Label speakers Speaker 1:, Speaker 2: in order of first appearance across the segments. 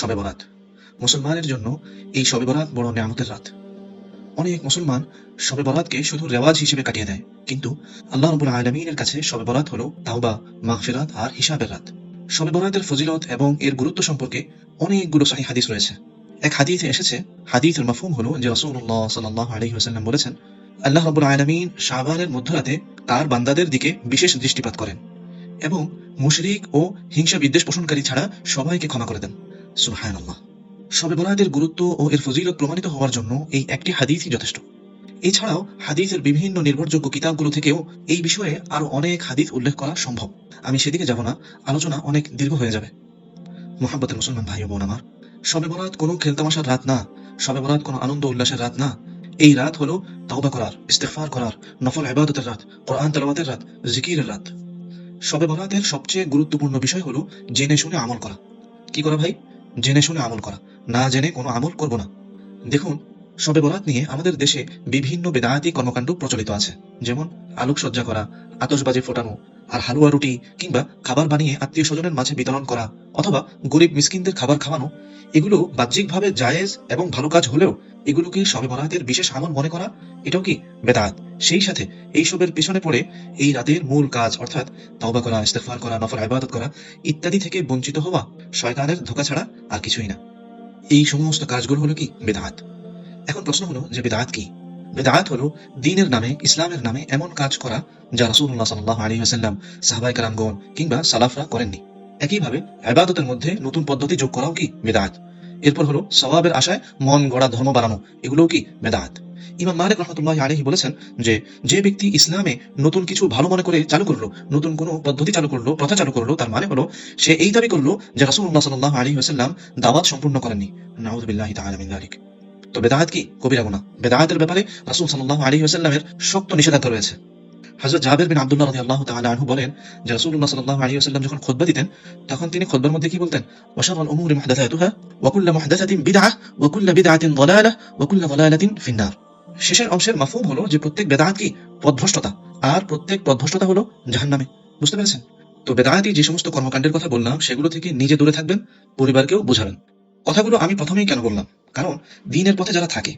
Speaker 1: শবে বরাত। মুসলমানের জন্য এই শবে বরাত বড় নিয়ামতের রাত। অনেক মুসলমান শবে বরাতকে শুধু রেওয়াজ হিসেবে কাটিয়ে দেয়, কিন্তু আল্লাহ রবুল আলমিনের কাছে শবে বরাত হলো তাওবা, মাগফিরাত আর হিসাবের রাত। শবে বরাতের ফজিলত এবং এর গুরুত্ব সম্পর্কে অনেকগুলো সাহি হাদিস রয়েছে। এক হাদিসে এসেছে, হাদিসের মাফুম হলো যে রাসূলুল্লাহ সাল্লাল্লাহু আলাইহি ওয়াসাল্লাম বলেছেন, আল্লাহ রাব্বুল আলামিন শাবানের মধ্যরাতে তার বান্দাদের দিকে বিশেষ দৃষ্টিপাত করেন এবং মুশরিক ও হিংসা বিদ্বেষ পোষণকারী ছাড়া সবাইকে ক্ষমা করে দেন। সুবহানাল্লাহ। শবে বরাতের গুরুত্ব ও এর ফজিলত প্রমাণিত হওয়ার জন্য এই একটি হাদিসই যথেষ্ট। এছাড়াও হাদিসের বিভিন্ন নির্ভরযোগ্য কিতাবগুলো থেকেও এই বিষয়ে আরও অনেক হাদিস উল্লেখ করা সম্ভব। আমি সেদিকে যাব না, আলোচনা অনেক দীর্ঘ হয়ে যাবে। মোহাম্মতের মুসলমান ভাই বোন আমার শবে বরাত কোনো খেলতামাশার রাত না শবে বরাত কোনো আনন্দ উল্লাসের রাত না। এই রাত হলো তাওবা করার ইস্তেফার করার, নফল ইবাদতের রাত, কোরআন তেলাওয়াতের রাত, জিকিরের রাত। শবে বরাতের সবচেয়ে গুরুত্বপূর্ণ বিষয় হলো জেনে শুনে আমল করা। কি করা ভাই? জেনে শুনে আমল করা। না জেনে কোনো আমল করব না। দেখুন, সবে বরাত নিয়ে আমাদের দেশে বিভিন্ন বেদায়াতি কর্মকাণ্ড প্রচলিত আছে। যেমন আলোকসজ্জা করা আতসবাজি ফোটানো, আর হালুয়া রুটি কিংবা খাবার বানিয়ে আত্মীয় স্বজনের মাঝে বিতরণ করা, অথবা গরিব মিসকিনদের খাবার খাওয়ানো, এগুলো বাহ্যিকভাবে জায়েজ এবং ভালো কাজ হলেও এগুলোকে শবে বরাতের বিশেষ আমল মনে করা? এটাও কি বেদাত? সেই সাথে এইসবের পেছনে পড়ে এই রাতের মূল কাজ, অর্থাৎ তওবা করা, ইস্তেগফার করা, নফল ইবাদত করা, ইত্যাদি থেকে বঞ্চিত হওয়া শয়তানের ধোকা ছাড়া আর কিছুই না। এই সমস্ত কাজগুলো হলো কি বেদাত? এখন প্রশ্ন হলো যে বেদাত কি? বেদাত হলো দিনের নামে, ইসলামের নামে এমন কাজ করা যা রাসূলুল্লাহ সাল্লাল্লাহু আলাইহি ওয়াসাল্লাম, সাহাবায়ে কেরামগণ কিংবা সালাফরা করেননি। একইভাবে ইবাদতের মধ্যে নতুন পদ্ধতি যোগ করাও কি বেদাত? এরপর হলো সওয়াবের আশায় মন গড়া ধর্ম বাড়ানো। এগুলোও কি বেদাত? ইমাম মালিক রহমতুল্লাহ আলাইহি বলেছেন যে যে ব্যক্তি ইসলামে নতুন কিছু ভালো মনে করে চালু করল, নতুন কোনো পদ্ধতি চালু করল, প্রথা চালু করল, তার মানে হলো সে এই দাবি করল যে রাসূলুল্লাহ সাল্লাল্লাহু আলাইহি ওয়াসাল্লাম দাওয়াত সম্পূর্ণ করেননি। নাউযুবিল্লাহি তাআলা মিন তো বেদাত কি? কবিরা গুনাহ বেদাহাতের ব্যাপারে রাসূল সাল্লাল্লাহু আলাইহি ওয়াসাল্লামের শক্ত নিষেধাজ্ঞা রয়েছে। হযরত জাবের বিন আব্দুল্লাহ রাদিয়াল্লাহু তাআলা আনহু বলেন যে রাসূলুল্লাহ সাল্লাল্লাহু আলাইহি ওয়াসাল্লাম যখন খুতবা দিতেন, তখন তিনি খুতবার মধ্যে কি বলতেন? ওয়াশারুল উমুরি মুহদাসাতুহা ওয়া কুল্লু মুহদাসাতিন বিদআহ ওয়া কুল্লু বিদআতিন দালালাহ ওয়া কুল্লু ফিন্নার। শেষের অংশের মাফহুম হলো যে প্রত্যেক বেদাত কি পথভ্রষ্টতা আর প্রত্যেক পথভ্রষ্টতা হলো জাহান্নামে। বুঝতে পেরেছেন? তো বেদায়াতি যে সমস্ত কর্মকাণ্ডের কথা বললাম, সেগুলো থেকে নিজে দূরে থাকবেন, পরিবারকেও বোঝাবেন। কথাগুলো আমি প্রথমেই কেন বললাম? কারণ দিনের পথে যারা থাকে,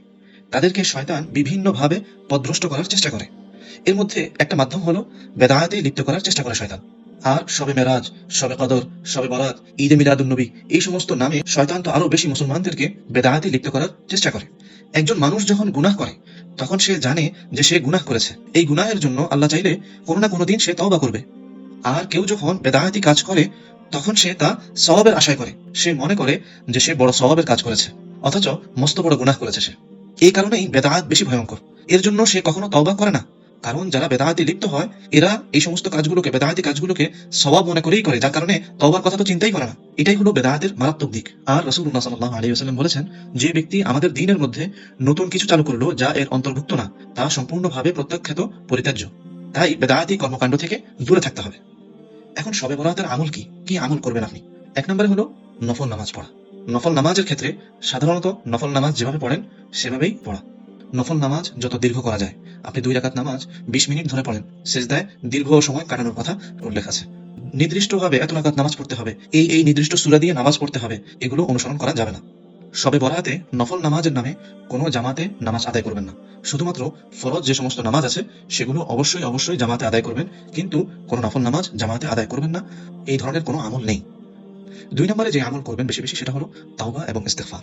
Speaker 1: তাদেরকে শয়তান বিভিন্নভাবে পদভ্রষ্ট করার চেষ্টা করে। এর মধ্যে একটা মাধ্যম হলো বেদায়াতে লিপ্ত করার চেষ্টা করে শয়তান। আর শবে মেরাজ শবে কদর শবে বরাত, ঈদে মিলাদুন্নবী এই সমস্ত নামে শয়তান তো আরও বেশি মুসলমানদেরকে বেদায়াতে লিপ্ত করার চেষ্টা করে। একজন মানুষ যখন গুনাহ করে, তখন সে জানে যে সে গুনাহ করেছে। এই গুনাহের জন্য আল্লাহ চাইলে কোনো না কোনো দিন সে তওবা করবে। আর কেউ যখন বেদায়াতি কাজ করে, তখন সে তা সওয়াবের আশায় করে। সে মনে করে যে সে বড় সওয়াবের কাজ করেছে, অথচ মস্ত বড় গুনাহ করেছে সে। এই কারণেই বেদায়াত বেশি ভয়ঙ্কর। এর জন্য সে কখনো তওবা করে না। কারণ যারা বেদায়াতি লিপ্ত হয়, এরা এই সমস্ত কাজগুলোকে বেদায়াতি কাজগুলোকে সওয়াব মনে করেই করে, যার কারণে তওবার কথা তো চিন্তাই করে না। এটাই হলো বেদায়াতের মারাত্মক দিক। আর রাসূলুল্লাহ সাল্লাল্লাহু আলাইহি ওয়াসাল্লাম বলেছেন, যে ব্যক্তি আমাদের দ্বীনের মধ্যে নতুন কিছু চালু করল, যা এর অন্তর্ভুক্ত না, তা সম্পূর্ণভাবে প্রত্যাখ্যাত পরিত্যাজ্য। তাই বেদায়াতি কর্মকাণ্ড থেকে দূরে থাকতে হবে। এখন শবে বরাতের আমল কি? কি আমল করবেন আপনি? এক নম্বরে হলো নফল নামাজ পড়া। নফল নামাজের ক্ষেত্রে সাধারণত নফল নামাজ যেভাবে পড়েন, সেভাবেই পড়া। নফল নামাজ যত দীর্ঘ করা যায়। আপনি দুই রাকাত নামাজ বিশ মিনিট ধরে পড়েন। সেজদায় দীর্ঘ সময় কাটানোর কথা উল্লেখ আছে। নির্দিষ্টভাবে এত রাকাত নামাজ পড়তে হবে। এই এই নির্দিষ্ট সূরা দিয়ে নামাজ পড়তে হবে। এগুলো অনুসরণ করা যাবে না। শবে বরাতে নফল নামাজের নামে কোনো জামাতে নামাজ আদায় করবেন না। শুধুমাত্র ফরজ যে সমস্ত নামাজ আছে, সেগুলো অবশ্যই অবশ্যই জামাতে আদায় করবেন। কিন্তু কোনো নফল নামাজ জামাতে আদায় করবেন না। এই ধরনের কোনো আমল নেই। দুই নম্বরে যে আমল করবেন বেশি বেশি সেটা হলো তাওবা এবং ইস্তেগফার।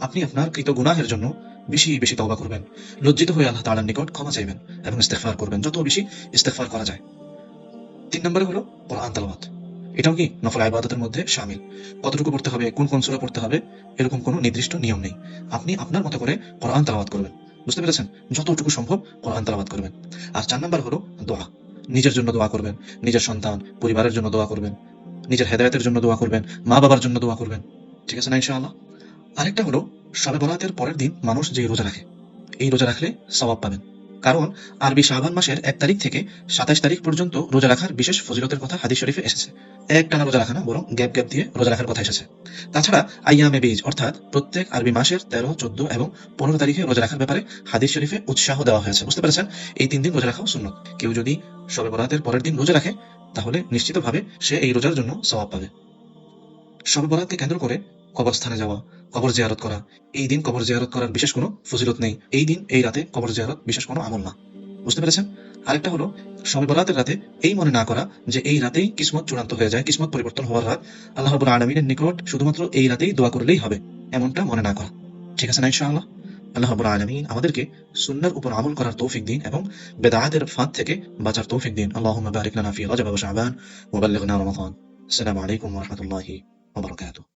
Speaker 1: আপনি আপনার কৃত গুনাহের জন্য বেশি বেশি তওবা করবেন। লজ্জিত হয়ে আল্লাহ তাআলার নিকট ক্ষমা চাইবেন এবং ইস্তেগফার করবেন। যত বেশি ইস্তেগফার করা যায়। তিন নম্বরে হলো কোরআন তেলাওয়াত। এটাও কি নফল ইবাদতের মধ্যে শামিল? কতটুকু পড়তে হবে? কোন কোন সূরা পড়তে হবে? এরকম কোনো নির্দিষ্ট নিয়ম নেই। আপনি আপনার মতো করে কোরআন তেলাওয়াত করবেন। বুঝতে পেরেছেন? যতটুকু সম্ভব কোরআন তেলাওয়াত করবেন। আর চার নম্বর হলো দোয়া। নিজের জন্য দোয়া করবেন। নিজের সন্তান, পরিবারের জন্য দোয়া করবেন। নিজের হেদায়েতের জন্য দোয়া করবেন। মা বাবার জন্য দোয়া করবেন। ঠিক আছে না ইনশাআল্লাহ? আরেকটা হলো শবে বরাতের পরের দিন মানুষ যে রোজা রাখে, এই রোজা রাখলে সওয়াব পাবেন। কারণ আরবি শাহবান মাসের এক তারিখ থেকে সাতাশ তারিখ পর্যন্ত রোজা রাখার বিশেষ ফজিলতের কথা হাদিস শরীফে এসেছে। এক টানা রোজা রাখা না, বরং গ্যাপ গ্যাপ দিয়ে রোজা রাখার কথা এসেছে। তাছাড়া আইয়ামে বীজ, অর্থাৎ প্রত্যেক আরবি মাসের তেরো, চোদ্দ এবং পনেরো তারিখে রোজা রাখার ব্যাপারে হাদিস শরীফে উৎসাহ দেওয়া হয়েছে। বুঝতে পেরেছেন? এই তিন দিন রোজা রাখাও শূন্য কেউ যদি শবে বরাতের পরের দিন রোজা রাখে, তাহলে নিশ্চিতভাবে সে এই রোজার জন্য সওয়াব পাবে। শবে বরাতকে কেন্দ্র করে কবরস্থানে যাওয়া, কবর জিয়ারত করা। এই দিন কবর জিয়ারত করার বিশেষ কোনো ফজিলত নেই। এই দিন, এই রাতে কবর জিয়ারত বিশেষ কোনো আমল না। বুঝতে পেরেছেন? আরেকটা হলো শবে বরাতের রাতে এই মনে না করা যে এই রাতেই কিসমত চূড়ান্ত হয়ে যায়, কিসমত পরিবর্তন হওয়ার রাত আল্লাহ রাব্বুল আলমিনের নিকট শুধুমাত্র এই রাতেই দোয়া করলেই হবে, এমনটা মনে না করা। ঠিক আছে না ইনশাআল্লাহ? আল্লাহ রাব্বুল আলমিন আমাদেরকে সুন্নার উপর আমল করার তৌফিক দিন এবং বেদায়াতের ফাঁদ থেকে বাঁচার তৌফিক দিন। আল্লাহ বারিক লানা ফি রজব শাবান ওয়া রমাদান। আসসালামু আলাইকুম ওয়া